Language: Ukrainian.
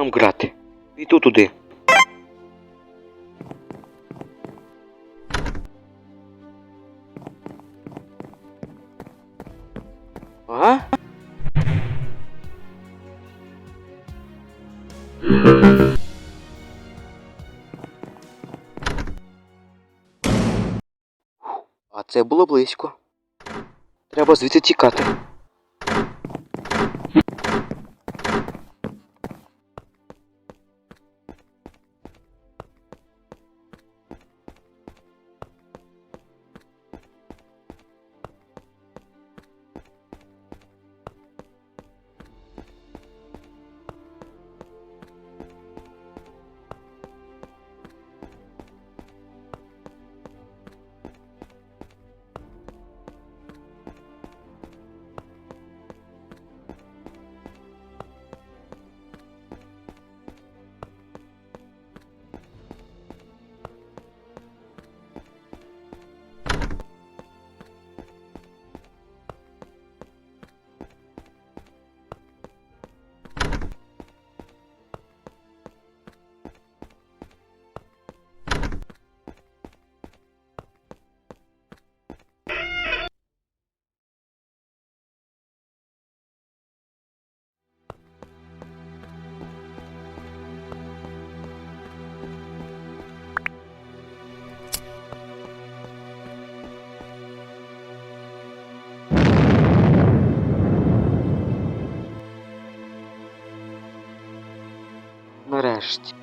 Там грати. Іду туди. А? А це було близько. Треба звідси тікати. Нарешті.